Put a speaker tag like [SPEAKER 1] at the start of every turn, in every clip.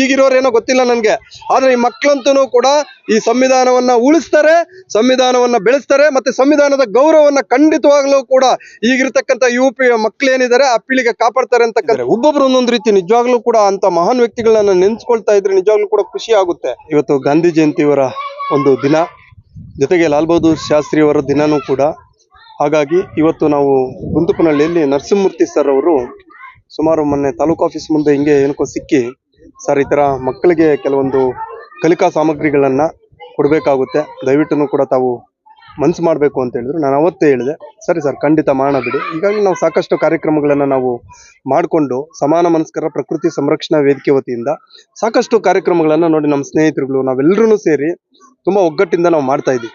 [SPEAKER 1] ಈಗಿರೋರೇನೋ ಗೊತ್ತಿಲ್ಲ ನನಗೆ. ಆದ್ರೆ ಈ ಮಕ್ಕಳಂತೂ ಕೂಡ ಈ ಸಂವಿಧಾನವನ್ನ ಉಳಿಸ್ತಾರೆ ಸಂವಿಧಾನವನ್ನ ಬೆಳೆಸ್ತಾರೆ ಮತ್ತೆ ಸಂವಿಧಾನದ ಗೌರವವನ್ನ ಖಂಡಿತವಾಗ್ಲೂ ಕೂಡ ಈಗಿರ್ತಕ್ಕಂಥ ಯು ಪಿ ಮಕ್ಕಳೇನಿದ್ದಾರೆ ಆ ಪೀಳಿಗೆ ಕಾಪಾಡ್ತಾರೆ ಅಂತಕ್ಕಂಥ ಒಬ್ಬೊಬ್ರು ಒಂದೊಂದು ರೀತಿ ನಿಜವಾಗ್ಲೂ ಕೂಡ ಅಂತ ಮಹಾನ್ ವ್ಯಕ್ತಿಗಳನ್ನ ನೆನ್ಸ್ಕೊಳ್ತಾ ಇದ್ರೆ ನಿಜವಾಗ್ಲೂ ಕೂಡ ಖುಷಿ ಆಗುತ್ತೆ. ಇವತ್ತು ಗಾಂಧಿ ಜಯಂತಿಯವರ ಒಂದು ದಿನ ಜೊತೆಗೆ ಲಾಲ್ ಬಹದ್ದೂರ್ ಶಾಸ್ತ್ರಿ ಅವರ ದಿನನೂ ಕೂಡ. ಹಾಗಾಗಿ ಇವತ್ತು ನಾವು ಗುಂತುಪನಹಳ್ಳಿಯಲ್ಲಿ ನರಸಿಂಹಮೂರ್ತಿ ಸರ್ ಅವರು ಸುಮಾರು ಮೊನ್ನೆ ತಾಲೂಕು ಆಫೀಸ್ ಮುಂದೆ ಹಿಂಗೆ ಏನಕ್ಕೋ ಸಿಕ್ಕಿ ಸರ್, ಈ ಥರ ಮಕ್ಕಳಿಗೆ ಕೆಲವೊಂದು ಕಲಿಕಾ ಸಾಮಗ್ರಿಗಳನ್ನ ಕೊಡಬೇಕಾಗುತ್ತೆ. ದಯವಿಟ್ಟು ಕೂಡ ತಾವು ಮನ್ಸು ಮಾಡಬೇಕು ಅಂತ ಹೇಳಿದ್ರು. ನಾನು ಅವತ್ತೇ ಹೇಳಿದೆ. ಸರಿ ಸರ್, ಖಂಡಿತ ಮಾಡೋಣ ಬಿಡಿ. ಈಗಾಗಲೇ ನಾವು ಸಾಕಷ್ಟು ಕಾರ್ಯಕ್ರಮಗಳನ್ನು ನಾವು ಮಾಡಿಕೊಂಡು ಸಮಾನ ಮನಸ್ಕರ ಪ್ರಕೃತಿ ಸಂರಕ್ಷಣಾ ವೇದಿಕೆ ವತಿಯಿಂದ ಸಾಕಷ್ಟು ಕಾರ್ಯಕ್ರಮಗಳನ್ನು ನೋಡಿ ನಮ್ಮ ಸ್ನೇಹಿತರುಗಳು ನಾವೆಲ್ಲರೂ ಸೇರಿ ತುಂಬ ಒಗ್ಗಟ್ಟಿಂದ ನಾವು ಮಾಡ್ತಾ ಇದ್ದೀವಿ.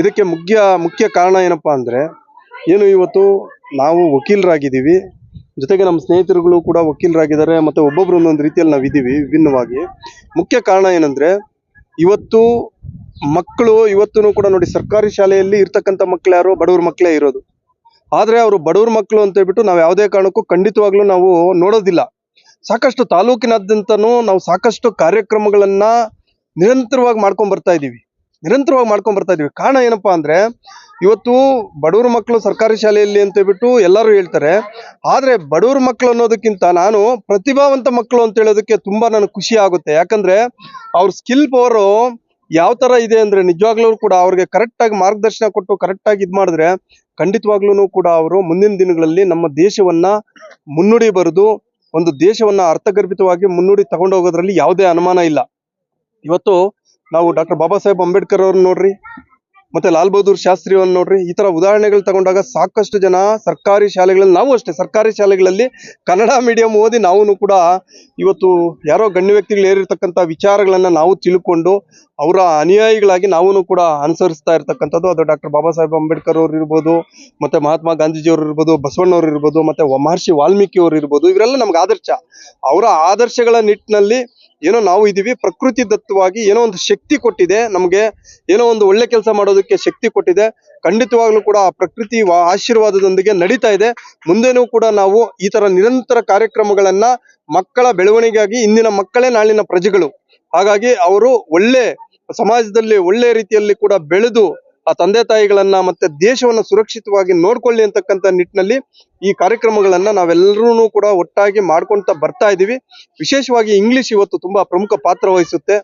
[SPEAKER 1] ಇದಕ್ಕೆ ಮುಖ್ಯ ಮುಖ್ಯ ಕಾರಣ ಏನಪ್ಪಾ ಅಂದರೆ, ಏನು ಇವತ್ತು ನಾವು ವಕೀಲರಾಗಿದ್ದೀವಿ. ಜೊತೆಗೆ ನಮ್ಮ ಸ್ನೇಹಿತರುಗಳು ಕೂಡ ವಕೀಲರಾಗಿದ್ದಾರೆ ಮತ್ತೆ ಒಬ್ಬೊಬ್ರು ಒಂದೊಂದು ರೀತಿಯಲ್ಲಿ ನಾವಿದ್ದೀವಿ ವಿಭಿನ್ನವಾಗಿ. ಮುಖ್ಯ ಕಾರಣ ಏನಂದ್ರೆ, ಇವತ್ತು ಮಕ್ಕಳು ಇವತ್ತು ಕೂಡ ನೋಡಿ ಸರ್ಕಾರಿ ಶಾಲೆಯಲ್ಲಿ ಇರ್ತಕ್ಕಂಥ ಮಕ್ಕಳು ಯಾರು ಬಡವ್ರ ಮಕ್ಕಳೇ ಇರೋದು. ಆದರೆ ಅವರು ಬಡವ್ರ ಮಕ್ಕಳು ಅಂತ ಹೇಳ್ಬಿಟ್ಟು ನಾವು ಯಾವುದೇ ಕಾರಣಕ್ಕೂ ಖಂಡಿತವಾಗ್ಲೂ ನಾವು ನೋಡೋದಿಲ್ಲ. ಸಾಕಷ್ಟು ತಾಲೂಕಿನಾದ್ಯಂತನೂ ನಾವು ಸಾಕಷ್ಟು ಕಾರ್ಯಕ್ರಮಗಳನ್ನ ನಿರಂತರವಾಗಿ ಮಾಡ್ಕೊಂಡ್ ಬರ್ತಾ ಇದೀವಿ ನಿರಂತರವಾಗಿ ಮಾಡ್ಕೊಂಡ್ ಬರ್ತಾ ಇದೀವಿ. ಕಾರಣ ಏನಪ್ಪಾ ಅಂದ್ರೆ, ಇವತ್ತು ಬಡವ್ರ ಮಕ್ಕಳು ಸರ್ಕಾರಿ ಶಾಲೆಯಲ್ಲಿ ಅಂತ ಹೇಳ್ಬಿಟ್ಟು ಎಲ್ಲರೂ ಹೇಳ್ತಾರೆ. ಆದ್ರೆ ಬಡವ್ರ ಮಕ್ಕಳು ಅನ್ನೋದಕ್ಕಿಂತ ನಾನು ಪ್ರತಿಭಾವಂತ ಮಕ್ಕಳು ಅಂತ ಹೇಳೋದಕ್ಕೆ ತುಂಬಾ ನನಗೆ ಖುಷಿ ಆಗುತ್ತೆ. ಯಾಕಂದ್ರೆ ಅವ್ರ ಸ್ಕಿಲ್ ಪವರ್ ಯಾವ ತರ ಇದೆ ಅಂದ್ರೆ ನಿಜವಾಗ್ಲೂ ಕೂಡ ಅವ್ರಿಗೆ ಕರೆಕ್ಟ್ ಆಗಿ ಮಾರ್ಗದರ್ಶನ ಕೊಟ್ಟು ಕರೆಕ್ಟ್ ಆಗಿ ಇದ್ ಮಾಡಿದ್ರೆ ಖಂಡಿತವಾಗ್ಲೂ ಕೂಡ ಅವರು ಮುಂದಿನ ದಿನಗಳಲ್ಲಿ ನಮ್ಮ ದೇಶವನ್ನ ಮುನ್ನುಡಿ ಬರೆದು, ಒಂದು ದೇಶವನ್ನ ಅರ್ಥಗರ್ಭಿತವಾಗಿ ಮುನ್ನುಡಿ ತಗೊಂಡೋಗೋದ್ರಲ್ಲಿ ಯಾವುದೇ ಅನುಮಾನ ಇಲ್ಲ. ಇವತ್ತು ನಾವು ಡಾಕ್ಟರ್ ಬಾಬಾ ಸಾಹೇಬ್ ಅಂಬೇಡ್ಕರ್ ಅವ್ರನ್ನ ನೋಡ್ರಿ, ಮತ್ತೆ ಲಾಲ್ ಬಹದ್ದೂರ್ ಶಾಸ್ತ್ರಿ ಅವ್ರನ್ನ ನೋಡ್ರಿ, ಈ ತರ ಉದಾಹರಣೆಗಳು ತಗೊಂಡಾಗ ಸಾಕಷ್ಟು ಜನ ಸರ್ಕಾರಿ ಶಾಲೆಗಳಲ್ಲಿ, ನಾವು ಅಷ್ಟೇ ಸರ್ಕಾರಿ ಶಾಲೆಗಳಲ್ಲಿ ಕನ್ನಡ ಮೀಡಿಯಂ ಓದಿ ನಾವು ಕೂಡ ಇವತ್ತು ಯಾರೋ ಗಣ್ಯ ವ್ಯಕ್ತಿಗಳು ಏರಿರ್ತಕ್ಕಂಥ ವಿಚಾರಗಳನ್ನ ನಾವು ತಿಳ್ಕೊಂಡು ಅವರ ಅನುಯಾಯಿಗಳಾಗಿ ನಾವು ಕೂಡ ಅನುಸರಿಸ್ತಾ ಇರ್ತಕ್ಕಂಥದ್ದು. ಅದು ಡಾಕ್ಟರ್ ಬಾಬಾ ಸಾಹೇಬ್ ಅಂಬೇಡ್ಕರ್ ಅವ್ರು ಇರ್ಬೋದು, ಮತ್ತೆ ಮಹಾತ್ಮ ಗಾಂಧೀಜಿ ಅವರು ಇರ್ಬೋದು ಬಸವಣ್ಣವ್ರು ಇರ್ಬೋದು, ಮತ್ತೆ ಮಹರ್ಷಿ ವಾಲ್ಮೀಕಿ ಅವರು ಇರ್ಬೋದು ಇವರೆಲ್ಲ ನಮ್ಗೆ ಆದರ್ಶ. ಅವರ ಆದರ್ಶಗಳ ನಿಟ್ಟಿನಲ್ಲಿ ಏನೋ ನಾವು ಇದೀವಿ, ಪ್ರಕೃತಿ ದತ್ತವಾಗಿ ಏನೋ ಒಂದು ಶಕ್ತಿ ಕೊಟ್ಟಿದೆ, ನಮಗೆ ಏನೋ ಒಂದು ಒಳ್ಳೆ ಕೆಲಸ ಮಾಡೋದಕ್ಕೆ ಶಕ್ತಿ ಕೊಟ್ಟಿದೆ. ಖಂಡಿತವಾಗ್ಲೂ ಕೂಡ ಆ ಪ್ರಕೃತಿ ಆಶೀರ್ವಾದದೊಂದಿಗೆ ನಡೀತಾ ಇದೆ. ಮುಂದೆನೂ ಕೂಡ ನಾವು ಈ ತರ ನಿರಂತರ ಕಾರ್ಯಕ್ರಮಗಳನ್ನ ಮಕ್ಕಳ ಬೆಳವಣಿಗೆಗಾಗಿ ಇಂದಿನ ಮಕ್ಕಳೇ ನಾಳಿನ ಪ್ರಜೆಗಳು. ಹಾಗಾಗಿ ಅವರು ಒಳ್ಳೆ ಸಮಾಜದಲ್ಲಿ ಒಳ್ಳೆ ರೀತಿಯಲ್ಲಿ ಕೂಡ ಬೆಳೆದು ಆ ತಂದೆ ತಾಯಿಗಳನ್ನ ಮತ್ತೆ ದೇಶವನ್ನ ಸುರಕ್ಷಿತವಾಗಿ ನೋಡ್ಕೊಳ್ಳಿ ಅಂತಕ್ಕಂಥ ನಿಟ್ಟಿನಲ್ಲಿ ಈ ಕಾರ್ಯಕ್ರಮಗಳನ್ನ ನಾವೆಲ್ಲರೂ ಕೂಡ ಒಟ್ಟಾಗಿ ಮಾಡ್ಕೊಂತ ಬರ್ತಾ ಇದೀವಿ. ವಿಶೇಷವಾಗಿ ಇಂಗ್ಲಿಷ್ ಇವತ್ತು ತುಂಬಾ ಪ್ರಮುಖ ಪಾತ್ರ ವಹಿಸುತ್ತೆ.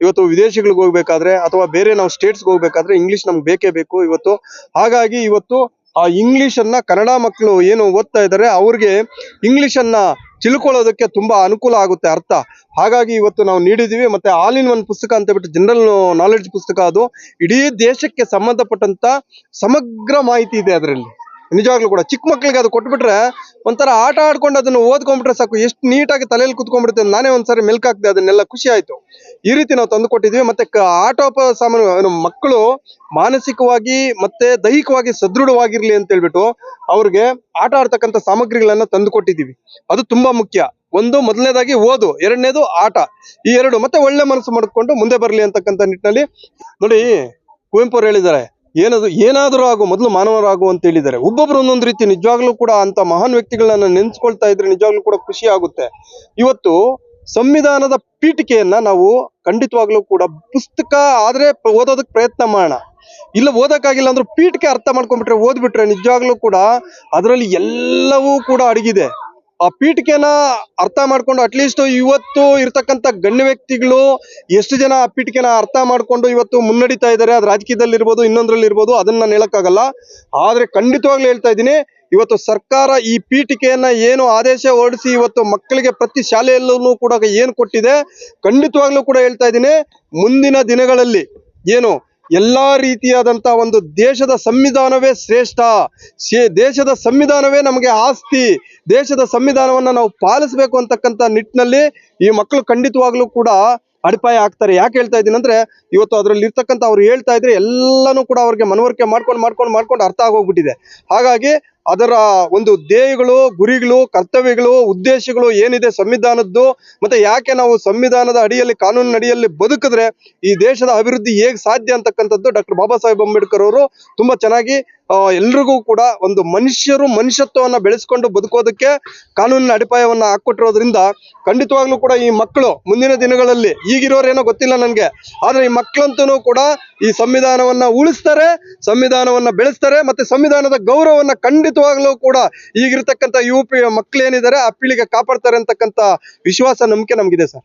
[SPEAKER 1] ಇವತ್ತು ವಿದೇಶಗಳಿಗೆ ಹೋಗ್ಬೇಕಾದ್ರೆ ಅಥವಾ ಬೇರೆ ನಾವು ಸ್ಟೇಟ್ಸ್ಗೆ ಹೋಗ್ಬೇಕಾದ್ರೆ ಇಂಗ್ಲಿಷ್ ನಮ್ಗೆ ಬೇಕೇ ಬೇಕು. ಇವತ್ತು ಹಾಗಾಗಿ ಇವತ್ತು ಆ ಇಂಗ್ಲಿಷ್ ಅನ್ನ ಕನ್ನಡ ಮಕ್ಕಳು ಏನು ಓದ್ತಾ ಇದ್ದಾರೆ, ಅವ್ರಿಗೆ ಇಂಗ್ಲಿಷ್ ಅನ್ನ ತಿಳ್ಕೊಳ್ಳೋದಕ್ಕೆ ತುಂಬಾ ಅನುಕೂಲ ಆಗುತ್ತೆ ಅರ್ಥ. ಹಾಗಾಗಿ ಇವತ್ತು ನಾವು ನೀಡಿದೀವಿ, ಮತ್ತೆ ಆಲ್ ಇನ್ ಒನ್ ಪುಸ್ತಕ ಅಂತ ಬಿಟ್ಟು ಜನರಲ್ ನಾಲೆಡ್ಜ್ ಪುಸ್ತಕ ಅದು. ಇಡೀ ದೇಶಕ್ಕೆ ಸಂಬಂಧಪಟ್ಟಂತ ಸಮಗ್ರ ಮಾಹಿತಿ ಇದೆ ಅದರಲ್ಲಿ. ನಿಜವಾಗ್ಲೂ ಕೂಡ ಚಿಕ್ಕ ಮಕ್ಳಿಗೆ ಅದು ಕೊಟ್ಬಿಟ್ರೆ ಒಂಥರ ಆಟ ಆಡ್ಕೊಂಡು ಅದನ್ನ ಓದ್ಕೊಂಡ್ಬಿಟ್ರೆ ಸಾಕು. ಎಷ್ಟು ನೀಟಾಗಿ ತಲೆಯಲ್ಲಿ ಕುತ್ಕೊಂಡ್ಬಿಡುತ್ತೆ ನಾನೇ ಒಂದ್ಸರಿ ಮೆಲ್ಕ್ ಹಾಕ್ದೆ ಅದನ್ನೆಲ್ಲ ಖುಷಿ ಆಯ್ತು. ಈ ರೀತಿ ನಾವು ತಂದು ಕೊಟ್ಟಿದ್ವಿ ಮತ್ತೆ ಆಟೋಪ ಸಾಮಾನು ಮಕ್ಕಳು ಮಾನಸಿಕವಾಗಿ ಮತ್ತೆ ದೈಹಿಕವಾಗಿ ಸದೃಢವಾಗಿರ್ಲಿ ಅಂತ ಹೇಳ್ಬಿಟ್ಟು ಅವ್ರಿಗೆ ಆಟ ಆಡ್ತಕ್ಕಂಥ ಸಾಮಗ್ರಿಗಳನ್ನ ತಂದು ಕೊಟ್ಟಿದ್ದೀವಿ. ಅದು ತುಂಬಾ ಮುಖ್ಯ. ಒಂದು, ಮೊದಲನೇದಾಗಿ ಓದು, ಎರಡನೇದು ಆಟ. ಈ ಎರಡು ಮತ್ತೆ ಒಳ್ಳೆ ಮನಸ್ಸು ಮಾಡಿಕೊಂಡು ಮುಂದೆ ಬರಲಿ ಅಂತಕ್ಕಂಥ ನಿಟ್ಟಿನಲ್ಲಿ ನೋಡಿ ಕುವೆಂಪು ಅವ್ರು ಹೇಳಿದ್ದಾರೆ. ಏನದು ಏನಾದರೂ ಆಗು, ಮೊದಲು ಮಾನವರಾಗು ಅಂತ ಹೇಳಿದ್ದಾರೆ. ಒಬ್ಬೊಬ್ರು ಒಂದೊಂದು ರೀತಿ ನಿಜವಾಗ್ಲೂ ಕೂಡ ಅಂತ ಮಹಾನ್ ವ್ಯಕ್ತಿಗಳನ್ನ ನೆನೆಸ್ಕೊಳ್ತಾ ಇದ್ರೆ ನಿಜವಾಗ್ಲೂ ಕೂಡ ಖುಷಿ ಆಗುತ್ತೆ. ಇವತ್ತು ಸಂವಿಧಾನದ ಪೀಠಿಕೆಯನ್ನ ನಾವು ಖಂಡಿತವಾಗ್ಲೂ ಕೂಡ ಪುಸ್ತಕ ಆದ್ರೆ ಓದೋದಕ್ಕೆ ಪ್ರಯತ್ನ ಮಾಡೋಣ. ಇಲ್ಲ ಓದಕ್ಕಾಗಿಲ್ಲ ಅಂದ್ರೆ ಪೀಠಿಕೆ ಅರ್ಥ ಮಾಡ್ಕೊಂಡ್ಬಿಟ್ರೆ ಓದ್ಬಿಟ್ರೆ ನಿಜವಾಗ್ಲೂ ಕೂಡ ಅದರಲ್ಲಿ ಎಲ್ಲವೂ ಕೂಡ ಅಡಗಿದೆ. ಆ ಪೀಠಿಕೆನ ಅರ್ಥ ಮಾಡ್ಕೊಂಡು ಅಟ್ಲೀಸ್ಟ್ ಇವತ್ತು ಇರ್ತಕ್ಕಂಥ ಗಣ್ಯ ವ್ಯಕ್ತಿಗಳು ಎಷ್ಟು ಜನ ಆ ಪೀಠಿಕೆನ ಅರ್ಥ ಮಾಡ್ಕೊಂಡು ಇವತ್ತು ಮುನ್ನಡೀತಾ ಇದ್ದಾರೆ, ಅದು ರಾಜಕೀಯದಲ್ಲಿ ಇರ್ಬೋದು, ಇನ್ನೊಂದ್ರಲ್ಲಿ ಇರ್ಬೋದು, ಅದನ್ನ ನಾನು ಹೇಳಕ್ಕಾಗಲ್ಲ. ಆದ್ರೆ ಖಂಡಿತವಾಗ್ಲೂ ಹೇಳ್ತಾ ಇದ್ದೀನಿ, ಇವತ್ತು ಸರ್ಕಾರ ಈ ಪೀಠಿಕೆಯನ್ನ ಏನು ಆದೇಶ ಹೊರಡಿಸಿ ಇವತ್ತು ಮಕ್ಕಳಿಗೆ ಪ್ರತಿ ಶಾಲೆಯಲ್ಲೂ ಕೂಡ ಏನು ಕೊಟ್ಟಿದೆ, ಖಂಡಿತವಾಗ್ಲೂ ಕೂಡ ಹೇಳ್ತಾ ಇದ್ದೀನಿ, ಮುಂದಿನ ದಿನಗಳಲ್ಲಿ ಏನು ಎಲ್ಲಾ ರೀತಿಯಾದಂತ ಒಂದು ದೇಶದ ಸಂವಿಧಾನವೇ ಶ್ರೇಷ್ಠ. ದೇಶದ ಸಂವಿಧಾನವೇ ನಮಗೆ ಆಸ್ತಿ. ದೇಶದ ಸಂವಿಧಾನವನ್ನ ನಾವು ಪಾಲಿಸಬೇಕು ಅಂತಕ್ಕಂಥ ನಿಟ್ಟಿನಲ್ಲಿ ಈ ಮಕ್ಕಳು ಖಂಡಿತವಾಗ್ಲೂ ಕೂಡ ಅಡಿಪಾಯ ಆಗ್ತಾರೆ ಯಾಕೆ ಹೇಳ್ತಾ ಇದ್ದೀನಿ ಅಂದ್ರೆ, ಇವತ್ತು ಅದರಲ್ಲಿ ಇರ್ತಕ್ಕಂಥ ಅವ್ರು ಹೇಳ್ತಾ ಇದ್ರೆ ಎಲ್ಲಾನು ಕೂಡ ಅವ್ರಿಗೆ ಮನವರಿಕೆ ಮಾಡ್ಕೊಂಡು ಮಾಡ್ಕೊಂಡು ಮಾಡ್ಕೊಂಡು ಅರ್ಥ ಆಗೋಗ್ಬಿಟ್ಟಿದೆ. ಹಾಗಾಗಿ ಅದರ ಒಂದು ಧ್ಯೇಯಗಳು ಗುರಿಗಳು, ಕರ್ತವ್ಯಗಳು, ಉದ್ದೇಶಗಳು ಏನಿದೆ ಸಂವಿಧಾನದ್ದು, ಮತ್ತೆ ಯಾಕೆ ನಾವು ಸಂವಿಧಾನದ ಅಡಿಯಲ್ಲಿ, ಕಾನೂನಿನ ಅಡಿಯಲ್ಲಿ ಬದುಕಿದ್ರೆ ಈ ದೇಶದ ಅಭಿವೃದ್ಧಿ ಹೇಗೆ ಸಾಧ್ಯ ಅಂತಕ್ಕಂಥದ್ದು ಡಾಕ್ಟರ್ ಬಾಬಾ ಸಾಹೇಬ್ ಅಂಬೇಡ್ಕರ್ ಅವರು ತುಂಬಾ ಚೆನ್ನಾಗಿ ಎಲ್ರಿಗೂ ಕೂಡ ಒಂದು ಮನುಷ್ಯರು ಮನುಷ್ಯತ್ವವನ್ನ ಬೆಳೆಸ್ಕೊಂಡು ಬದುಕೋದಕ್ಕೆ ಕಾನೂನಿನ ಅಡಿಪಾಯವನ್ನ ಹಾಕೊಟ್ಟಿರೋದ್ರಿಂದ ಖಂಡಿತವಾಗ್ಲೂ ಕೂಡ ಈ ಮಕ್ಕಳು ಮುಂದಿನ ದಿನಗಳಲ್ಲಿ ಈಗಿರೋರೇನೋ ಗೊತ್ತಿಲ್ಲ ನನಗೆ, ಆದ್ರೆ ಈ ಮಕ್ಕಳಂತೂ ಕೂಡ ಈ ಸಂವಿಧಾನವನ್ನ ಉಳಿಸ್ತಾರೆ, ಸಂವಿಧಾನವನ್ನ ಬೆಳೆಸ್ತಾರೆ ಮತ್ತೆ ಸಂವಿಧಾನದ ಗೌರವವನ್ನ ಖಂಡಿತವಾಗ್ಲೂ ಕೂಡ ಈಗಿರ್ತಕ್ಕಂಥ ಯು ಪಿ ಮಕ್ಕಳೇನಿದ್ದಾರೆ ಆ ಪೀಳಿಗೆ ಕಾಪಾಡ್ತಾರೆ ಅಂತಕ್ಕಂಥ ವಿಶ್ವಾಸ ನಂಬಿಕೆ ನಮಗಿದೆ ಸರ್.